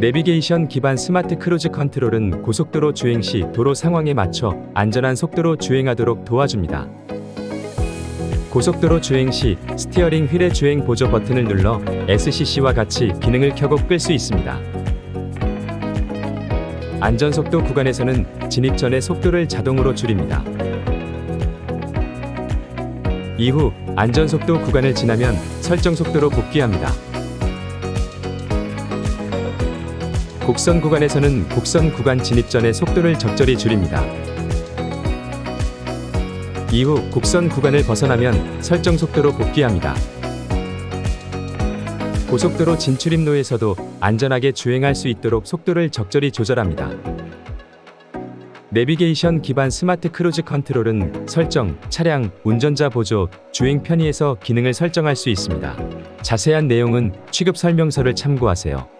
내비게이션 기반 스마트 크루즈 컨트롤은 고속도로 주행 시 도로 상황에 맞춰 안전한 속도로 주행하도록 도와줍니다. 고속도로 주행 시 스티어링 휠의 주행 보조 버튼을 눌러 SCC와 같이 기능을 켜고 끌 수 있습니다. 안전속도 구간에서는 진입 전에 속도를 자동으로 줄입니다. 이후 안전속도 구간을 지나면 설정 속도로 복귀합니다. 곡선 구간에서는 곡선 구간 진입 전에 속도를 적절히 줄입니다. 이후 곡선 구간을 벗어나면 설정 속도로 복귀합니다. 고속도로 진출입로에서도 안전하게 주행할 수 있도록 속도를 적절히 조절합니다. 내비게이션 기반 스마트 크루즈 컨트롤은 설정, 차량, 운전자 보조, 주행 편의에서 기능을 설정할 수 있습니다. 자세한 내용은 취급 설명서를 참고하세요.